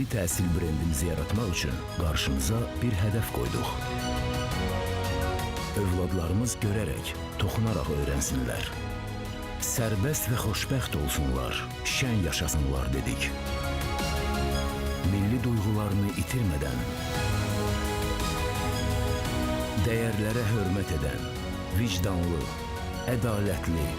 Milli təhsil brendimizi yaratmaq üçün qarşımıza bir hədəf qoyduq. Övladlarımız görərək, toxunaraq öyrənsinlər. Sərbəst və xoşbəxt olsunlar, şən yaşasınlar dedik. Milli duyğularını itirmədən, dəyərlərə hörmət edən, vicdanlı, ədalətli,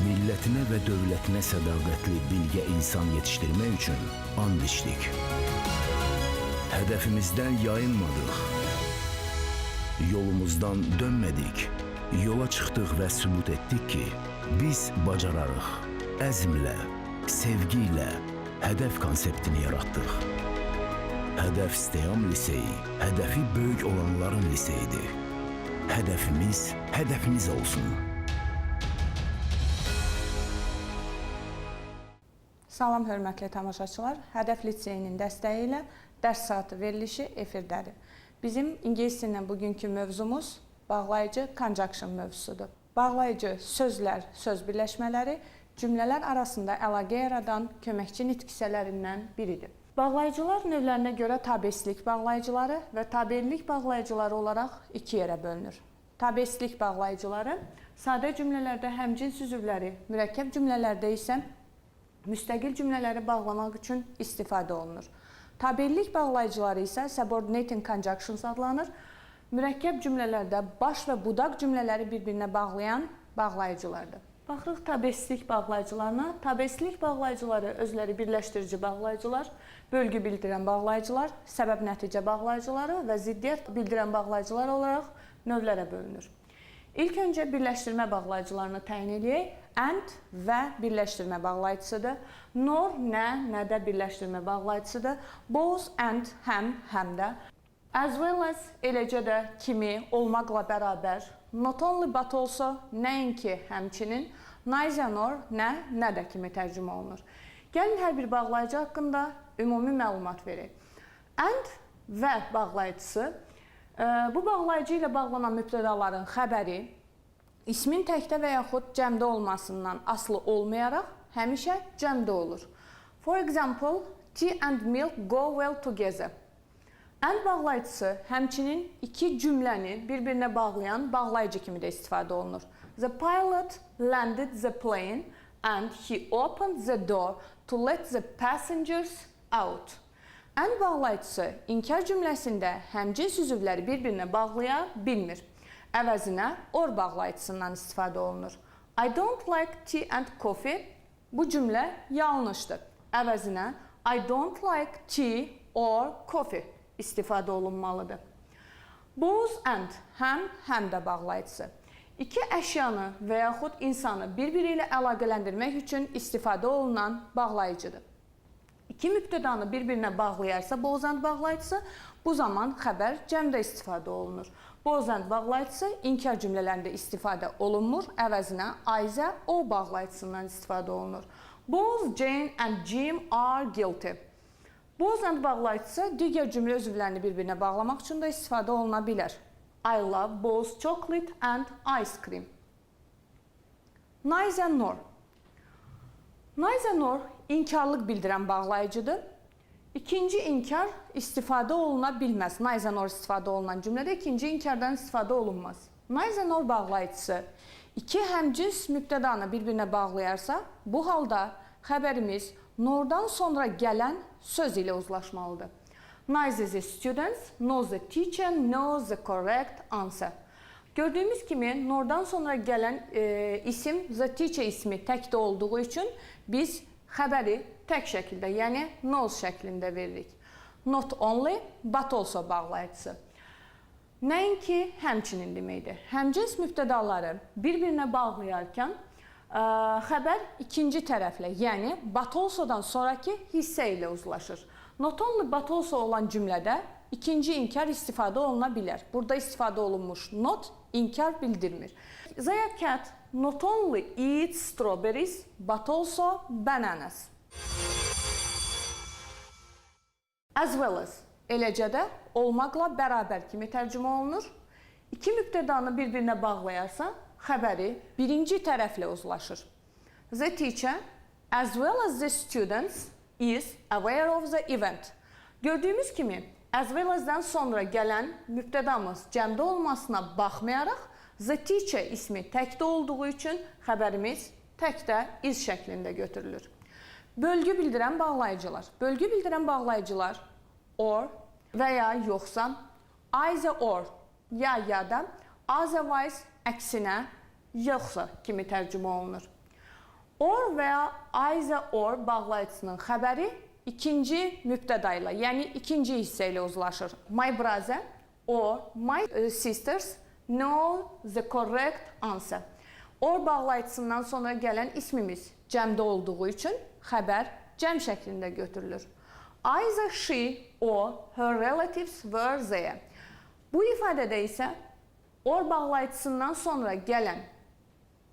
millətinə və dövlətinə sədaqətli bilgə insan yetişdirmək üçün and içdik. Hədəfimizdən yayınmadıq. Yolumuzdan dönmədik. Yola çıxdıq və sübut etdik ki, biz bacararıq. Əzmlə, sevgi ilə hədəf konseptini yaratdıq. Hədəf Steyam Liseyi, hədəfi böyük olanların liseyidir. Hədəfimiz, hədəfiniz olsun. Salam hörmətli tamaşaçılar. Hədəf liseyinin dəstəyi ilə dərs saatı verilişi efirdədir. Bizim ingilis bugünkü mövzumuz bağlayıcı conjunction mövzusudur. Bağlayıcı sözlər, söz birləşmələri cümlələr arasında əlaqə yaradan köməkçi nitq hissələrindən biridir. Bağlayıcılar növlərinə görə tabeslik bağlayıcıları və tabellik bağlayıcıları olaraq iki yerə bölünür. Tabeslik bağlayıcıları sadə cümlələrdə həmcins üzvləri, mürəkkəb cümlələrdə isə müstəqil cümlələri bağlamaq üçün istifadə olunur. Tabellik bağlayıcıları isə subordinating conjunctions adlanır. Mürəkkəb cümlələrdə baş və budaq cümlələri bir-birinə bağlayan bağlayıcılardır. Baxırıq tabeslik bağlayıcılarına. Tabeslik bağlayıcıları özləri birləşdirici bağlayıcılar, bölgü bildirən bağlayıcılar, səbəb-nəticə bağlayıcıları və ziddiyyət bildirən bağlayıcılar olaraq növlərə bölünür. İlk öncə birləşdirmə bağlayıcılarını təyin edək. And və birləşdirmə bağlayıcısıdır. Nor, nə, nədə birləşdirmə bağlayıcısıdır. Both and, həm, həm də. As well as, eləcə də kimi, olmaqla bərabər. Not only but also, nəinki həmçinin. Neither nor, nə, nə də kimi tərcümə olunur. Gəlin hər bir bağlayıcı haqqında ümumi məlumat verək. And və bağlayıcısı e, bu bağlayıcı ilə bağlanan mübtədaların xəbəri ismin təkdə və yaxud cəmdə olmasından asılı olmayaraq həmişə cəmdə olur. For example, tea and milk go well together. And bağlayıcısı həmçinin iki cümləni bir-birinə bağlayan bağlayıcı kimi də istifadə olunur. The pilot landed the plane and he opened the door to let the passengers out. And bağlayıcısı inkar cümləsində həmcins üzvləri bir-birinə bağlaya bilmir. Əvəzinə or bağlayıcısından istifadə olunur. I don't like tea and coffee. Bu cümlə yanlışdır. Əvəzinə I don't like tea or coffee istifadə olunmalıdır. Both and həm, həm də bağlayıcısı. İki əşyanı və yaxud insanı bir-biri ilə əlaqələndirmək üçün istifadə olunan bağlayıcıdır. İki mübtədanı bir-birinə bağlayarsa bozand bağlayıcısı, bu zaman xəbər cəmdə istifadə olunur. Bozand bağlayıcısı inkar cümlələrində istifadə olunmur, əvəzinə Ayzə o bağlayıcısından istifadə olunur. Both Jane and Jim are guilty. Bozand bağlayıcısı digər cümlə üzvlərini bir-birinə bağlamaq üçün də istifadə oluna bilər. I love both chocolate and ice cream. Neither nor. Neither nor inkarlıq bildirən bağlayıcıdır. İkinci inkar istifadə oluna bilməz. Neither nor istifadə olunan cümlədə ikinci inkardan istifadə olunmaz. Neither nor bağlayıcısı iki həmcins mübtədanı bir-birinə bağlayarsa, bu halda xəbərimiz nordan sonra gələn söz ilə uzlaşmalıdır. Neither the students nor the teacher knows the correct answer. Gördüyümüz kimi nordan sonra gələn e, isim the teacher ismi təkdə olduğu üçün biz xəbəri tək şəkildə, yəni knows şəklində veririk. Not only but also bağlayıcısı. Nəinki həmçinin deməkdir. Həmcins mübtədaları bir-birinə bağlayarkən ə, xəbər ikinci tərəflə, yəni but also-dan sonrakı hissə ilə uzlaşır. Not only but also olan cümlədə ikinci inkar istifadə oluna bilər. Burada istifadə olunmuş not inkar bildirmir. Zaya cat not only eats strawberries but also bananas. As well as eləcə də olmaqla bərabər kimi tərcümə olunur. İki mübtədanı bir-birinə bağlayarsa, xəbəri birinci tərəflə uzlaşır. The teacher as well as the students is aware of the event. Gördüyümüz kimi as well as-dən sonra gələn mübtədamız cəmdə olmasına baxmayaraq the teacher ismi təkdə olduğu üçün xəbərimiz təkdə is şəklində götürülür. Bölgü bildirən bağlayıcılar. Bölgü bildirən bağlayıcılar or və ya yoxsa either or ya ya da otherwise əksinə yoxsa kimi tərcümə olunur. Or və ya either or bağlayıcısının xəbəri ikinci mübtəda ilə, yəni ikinci hissə ilə uzlaşır. My brother or my uh, sisters know the correct answer. Or bağlayıcısından sonra gələn ismimiz cəmdə olduğu üçün xəbər cəm şəklində götürülür. Either she or her relatives were there. Bu ifadədə isə or bağlayıcısından sonra gələn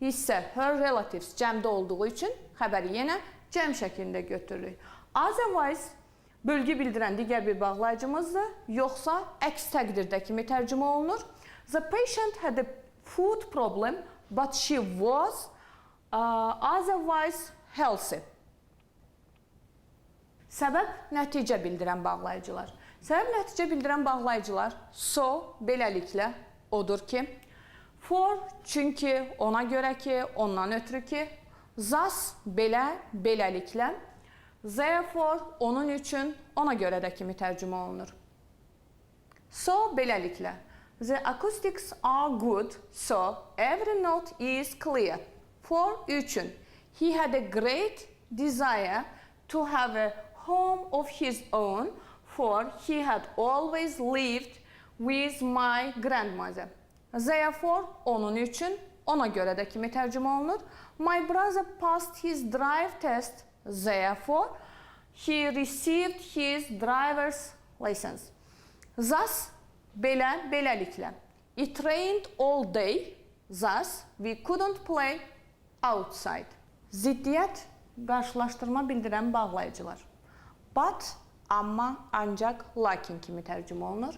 hissə her relatives cəmdə olduğu üçün xəbəri yenə cəm şəklində götürürük. Otherwise bölgü bildirən digər bir bağlayıcımızdır, yoxsa əks təqdirdə kimi tərcümə olunur. The patient had a food problem, but she was uh, otherwise healthy. Səbəb nəticə bildirən bağlayıcılar. Səbəb nəticə bildirən bağlayıcılar so beləliklə odur ki, for çünki ona görə ki, ondan ötürü ki, thus belə beləliklə, therefore onun üçün ona görə də kimi tərcümə olunur. So beləliklə, the acoustics are good, so every note is clear. For üçün, he had a great desire to have a home of his own, for he had always lived with my grandmother. Therefore, onun üçün, ona görə də kimi tərcümə olunur. My brother passed his drive test, therefore, he received his driver's license. Thus, belə, beləliklə. It rained all day, thus we couldn't play outside. Ziddiyyət, qarşılaşdırma bildirən bağlayıcılar. But, amma, ancaq, lakin kimi tərcümə olunur.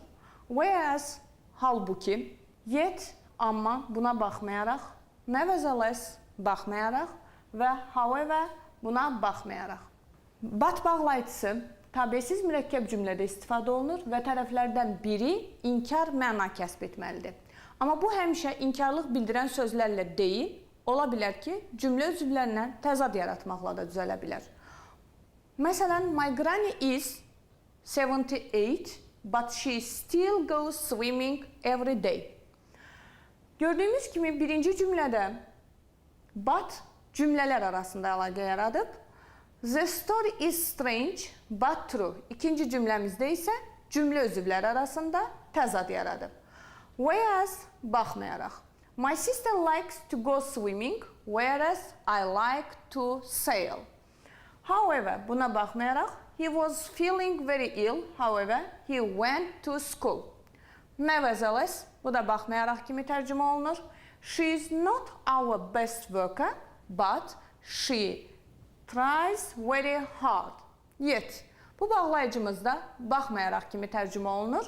Whereas, halbuki, yet, amma, buna baxmayaraq, nevertheless, baxmayaraq və however, buna baxmayaraq. But bağlayıcısı tabesiz mürəkkəb cümlədə istifadə olunur və tərəflərdən biri inkar məna kəsb etməlidir. Amma bu həmişə inkarlıq bildirən sözlərlə deyil, ola bilər ki, cümlə üzvlərinə təzad yaratmaqla da düzələ bilər. Məsələn, my granny is 78, but she still goes swimming every day. Gördüyümüz kimi birinci cümlədə but cümlələr arasında əlaqə yaradıb. The story is strange but true. İkinci cümləmizdə isə cümlə üzvləri arasında təzad yaradıb. Whereas baxmayaraq. My sister likes to go swimming, whereas I like to sail. However, buna baxmayaraq, he was feeling very ill, however, he went to school. Nevertheless, bu da baxmayaraq kimi tərcümə olunur. She is not our best worker, but she tries very hard. Yet, bu bağlayıcımız da baxmayaraq kimi tərcümə olunur.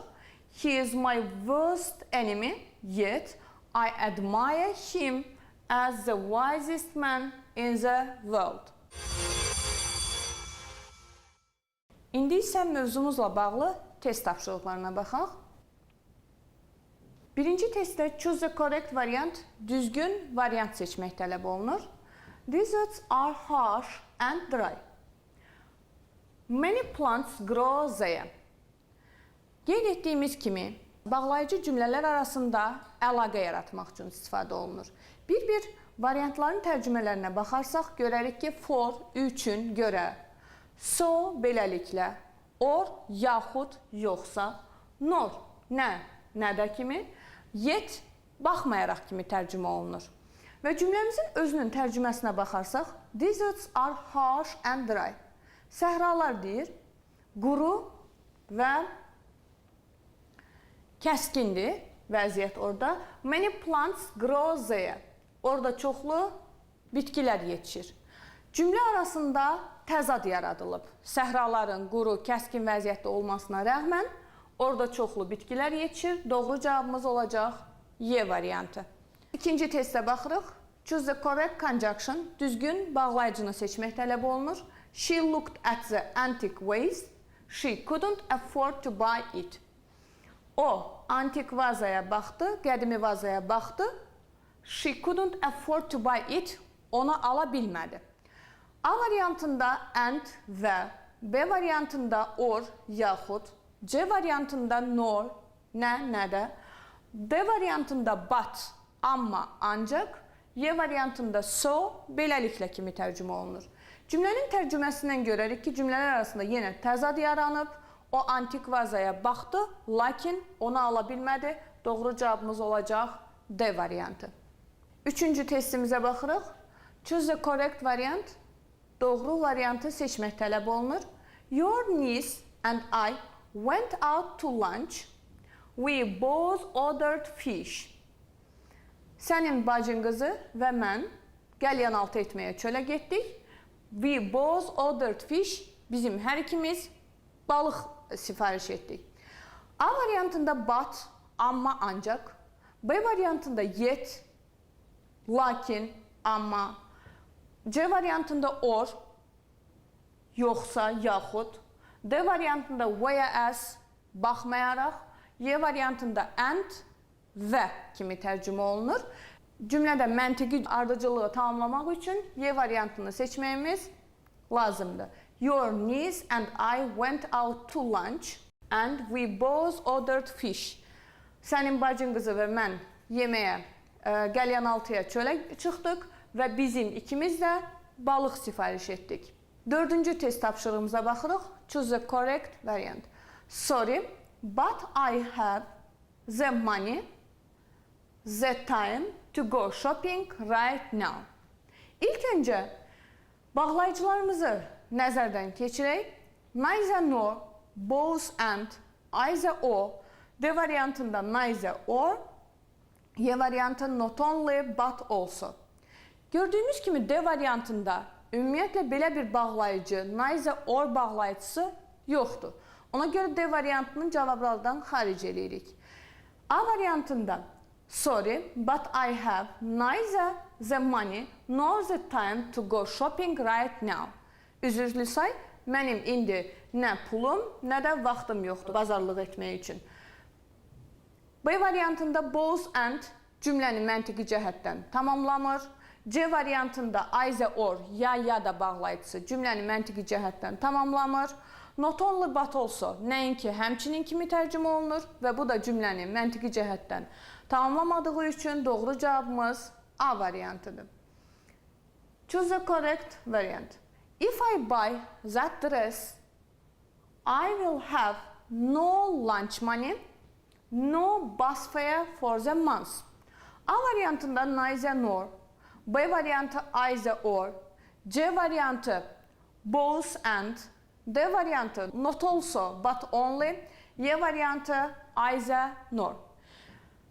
He is my worst enemy, yet I admire him as the wisest man in the world. İndi isə mövzumuzla bağlı test tapşırıqlarına baxaq. Birinci testdə choose the correct variant, düzgün variant seçmək tələb olunur. Deserts are harsh and dry. Many plants grow there. Qeyd etdiyimiz kimi, bağlayıcı cümlələr arasında əlaqə yaratmaq üçün istifadə olunur. Bir-bir variantların tərcümələrinə baxarsaq görərik ki, for üçün görə, so beləliklə, or yaxud yoxsa, nor nə, nədə kimi, yet baxmayaraq kimi tərcümə olunur. Və cümləmizin özünün tərcüməsinə baxarsaq, deserts are harsh and dry. Səhralar deyir, quru və kəskindir vəziyyət orada. Many plants grow there. Orada çoxlu bitkilər yetişir. Cümlə arasında təzad yaradılıb. Səhraların quru, kəskin vəziyyətdə olmasına rəğmən orada çoxlu bitkilər yetişir. Doğru cavabımız olacaq Y variantı. İkinci testə baxırıq. Choose the correct conjunction. Düzgün bağlayıcını seçmək tələb olunur. She looked at the antique vase. She couldn't afford to buy it. O antik vazaya baxdı, qədimi vazaya baxdı. She couldn't afford to buy it. Ona ala bilmədi. A variantında and və, B variantında or yaxud, C variantında nor, nə, nədə, D variantında but, amma, ancaq, Y variantında so beləliklə kimi tərcümə olunur. Cümlənin tərcüməsindən görərik ki, cümlələr arasında yenə təzad yaranıb. O antik vazaya baxdı, lakin onu ala bilmədi. Doğru cavabımız olacaq D variantı. Üçüncü testimizə baxırıq. Choose the correct variant. Doğru variantı seçmək tələb olunur. Your niece and I went out to lunch. We both ordered fish. Sənin bacın qızı və mən qəlyanaltı etməyə çölə getdik. We both ordered fish. Bizim hər ikimiz balıq sifariş etdik. A variantında but, amma ancaq. B variantında yet, lakin, amma. C variantında or, yoxsa, yaxud. D variantında whereas, baxmayaraq. Y variantında and və kimi tərcümə olunur. Cümlədə məntiqi ardıcılığı tamamlamaq üçün Y variantını seçməyimiz lazımdır. Your niece and I went out to lunch and we both ordered fish. Sənin bacın qızı və mən yeməyə, ə, qəlyanaltıya çölə çıxdıq və bizim ikimiz də balıq sifariş etdik. Dördüncü test tapşırığımıza baxırıq. Choose the correct variant. Sorry, but I have the money, the time to go shopping right now. İlk öncə bağlayıcılarımızı nəzərdən keçirək. Neither nor, both and, either or, D variantında neither or, Y variantı not only but also. Gördüyümüz kimi D variantında ümumiyyətlə belə bir bağlayıcı, neither or bağlayıcısı yoxdur. Ona görə D variantının cavablardan xaric eləyirik. A variantında Sorry, but I have neither the money nor the time to go shopping right now. Üzrlü say, mənim indi nə pulum, nə də vaxtım yoxdur bazarlıq etmək üçün. B variantında both and cümləni məntiqi cəhətdən tamamlamır. C variantında either or ya ya da bağlayıcısı cümləni məntiqi cəhətdən tamamlamır. Not only but also nəinki həmçinin kimi tərcümə olunur və bu da cümləni məntiqi cəhətdən tamamlamadığı üçün doğru cavabımız A variantıdır. Choose the correct variant. If I buy that dress, I will have no lunch money, no bus fare for the month. A variantında neither nor, B variantı either or, C variantı both and, D variantı not also but only, Y variantı either nor.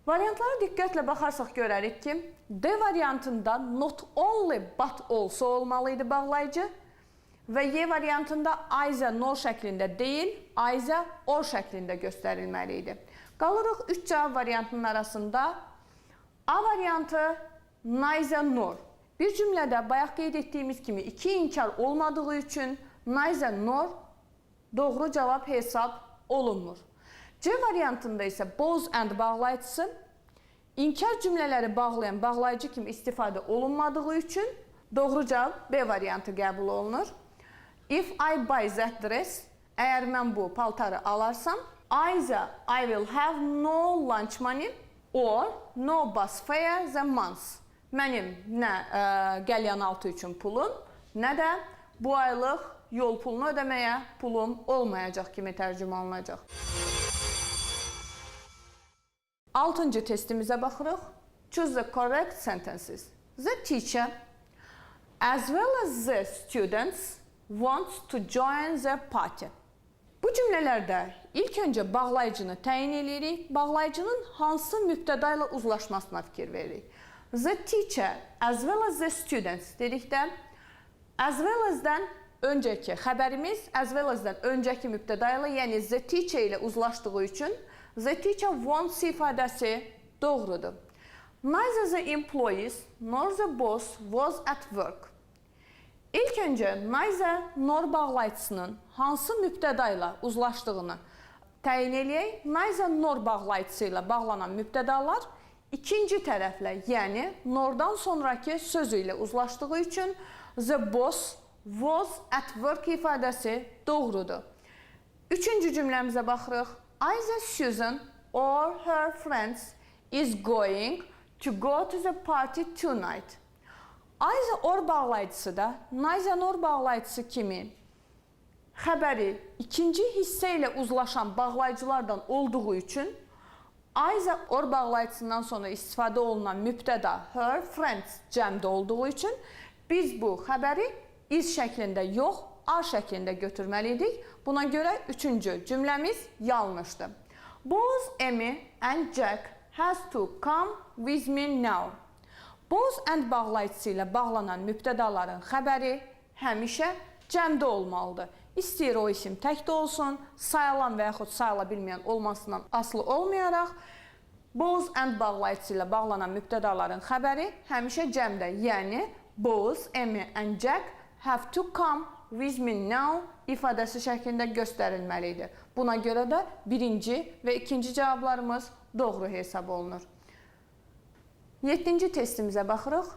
Variantlara diqqətlə baxarsaq görərik ki, D variantında not only but also olmalı idi bağlayıcı və Y variantında either nor şəklində deyil, either or şəklində göstərilməli idi. Qalırıq 3 cavab variantının arasında. A variantı neither nor. Bir cümlədə bayaq qeyd etdiyimiz kimi iki inkar olmadığı üçün neither nor doğru cavab hesab olunmur. C variantında isə both and bağlayıcısı inkar cümlələri bağlayan bağlayıcı kimi istifadə olunmadığı üçün doğru cavab B variantı qəbul olunur. If I buy that dress, əgər mən bu paltarı alarsam, either I will have no lunch money or no bus fare the month. Mənim nə ə, qəlyanaltı üçün pulum, nə də bu aylıq yol pulunu ödəməyə pulum olmayacaq kimi tərcümə olunacaq. Altıncı testimizə baxırıq. Choose the correct sentences. The teacher, as well as the students, wants to join the party. Bu cümlələrdə ilk öncə bağlayıcını təyin edirik. Bağlayıcının hansı mübtəda ilə uzlaşmasına fikir veririk. The teacher, as well as the students dedikdə, as well as-dən öncəki xəbərimiz as well as-dən öncəki mübtəda ilə, yəni the teacher ilə uzlaşdığı üçün the teacher wants ifadəsi doğrudur. Neither the employees nor the boss was at work. İlk öncə Nayza nor bağlayıcısının hansı mübtəda ilə uzlaşdığını təyin eləyək. Nayza nor bağlayıcısı ilə bağlanan mübtədalar ikinci tərəflə, yəni nordan sonrakı sözü ilə uzlaşdığı üçün the boss was at work ifadəsi doğrudur. Üçüncü cümləmizə baxırıq. Either Susan or her friends is going to go to the party tonight. Either or bağlayıcısı da neither nor bağlayıcısı kimi xəbəri ikinci hissə ilə uzlaşan bağlayıcılardan olduğu üçün either or bağlayıcısından sonra istifadə olunan mübtəda her friends cəmdə olduğu üçün biz bu xəbəri is şəklində yox, a şəklində götürməliydik. Buna görə üçüncü cümləmiz yanlışdır. Both Amy and Jack has to come with me now. Both and bağlayıcısı ilə bağlanan mübtədaların xəbəri həmişə cəmdə olmalıdır. İstəyir o isim təkdə olsun, sayılan və yaxud sayıla bilməyən olmasından asılı olmayaraq both and bağlayıcısı ilə bağlanan mübtədaların xəbəri həmişə cəmdə. Yəni both Amy and Jack have to come with me now ifadəsi şəklində göstərilməlidir. Buna görə də birinci və ikinci cavablarımız doğru hesab olunur. 7-ci testimizə baxırıq.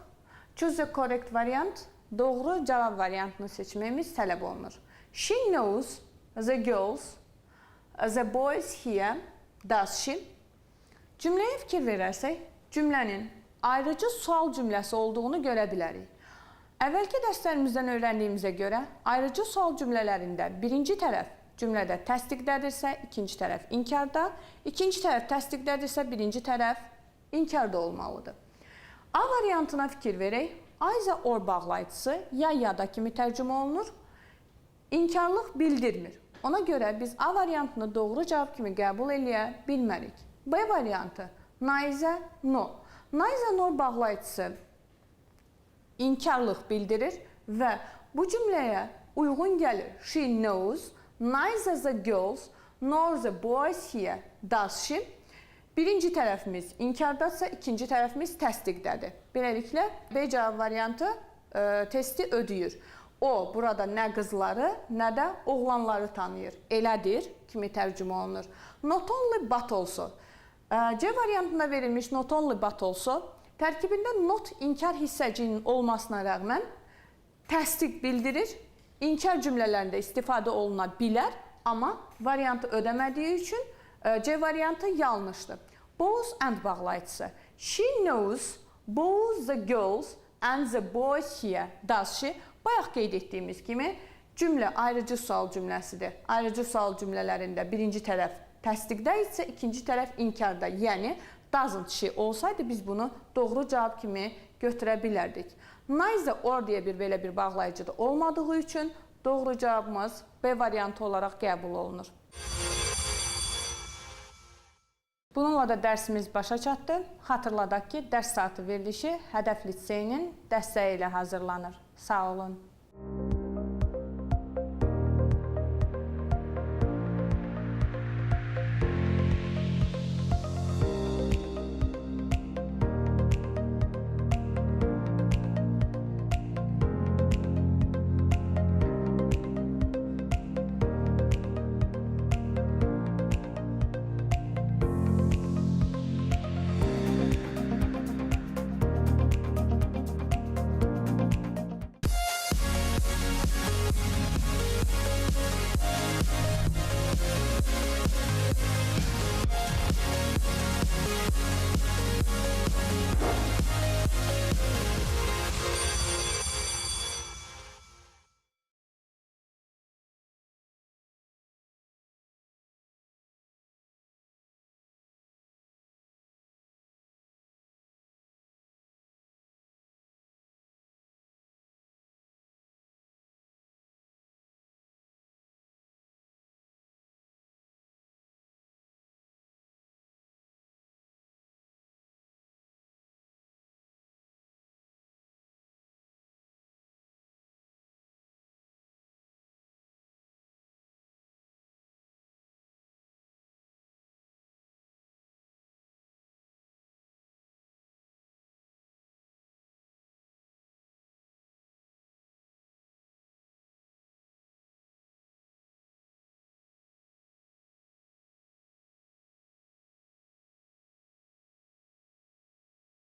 Choose the correct variant. Doğru cavab variantını seçməyimiz tələb olunur. She knows the girls, the boys here. Does she? Cümləyə fikir verərsək, cümlənin ayrıcı sual cümləsi olduğunu görə bilərik. Əvvəlki dərslərimizdən öyrəndiyimizə görə ayrıcı sual cümlələrində birinci tərəf cümlədə təsdiqdədirsə, ikinci tərəf inkarda, ikinci tərəf təsdiqdədirsə, birinci tərəf inkarda olmalıdır. A variantına fikir verək. Either or bağlayıcısı ya ya da kimi tərcümə olunur. İnkarlıq bildirmir. Ona görə biz A variantını doğru cavab kimi qəbul eləyə bilmərik. B variantı neither no. Neither nor bağlayıcısı inkarlıq bildirir və bu cümləyə uyğun gəlir. She knows neither the girls nor the boys here does she. Birinci tərəfimiz inkardadsa, ikinci tərəfimiz təsdiqdədir. Beləliklə B cavab variantı e, testi ödəyir. O burada nə qızları, nə də oğlanları tanıyır. Elədir kimi tərcümə olunur. Not only but also. E, C variantında verilmiş not only but also tərkibində not inkar hissəciyinin olmasına rəğmən təsdiq bildirir. İnkar cümlələrində istifadə oluna bilər, amma variantı ödəmədiyi üçün e, C variantı yanlışdır. Both and bağlayıcısı. She knows both the girls and the boys here. Does she? Bayaq qeyd etdiyimiz kimi cümlə ayrıcı sual cümləsidir. Ayrıcı sual cümlələrində birinci tərəf təsdiqdə isə ikinci tərəf inkarda. Yəni doesn't she olsaydı biz bunu doğru cavab kimi götürə bilərdik. Neither or deyə bir belə bir bağlayıcı da olmadığı üçün doğru cavabımız B variantı olaraq qəbul olunur. Bununla da dərsimiz başa çatdı. Xatırladaq ki, dərs saatı verilişi Hədəf Liseyinin dəstəyi ilə hazırlanır. Sağ olun.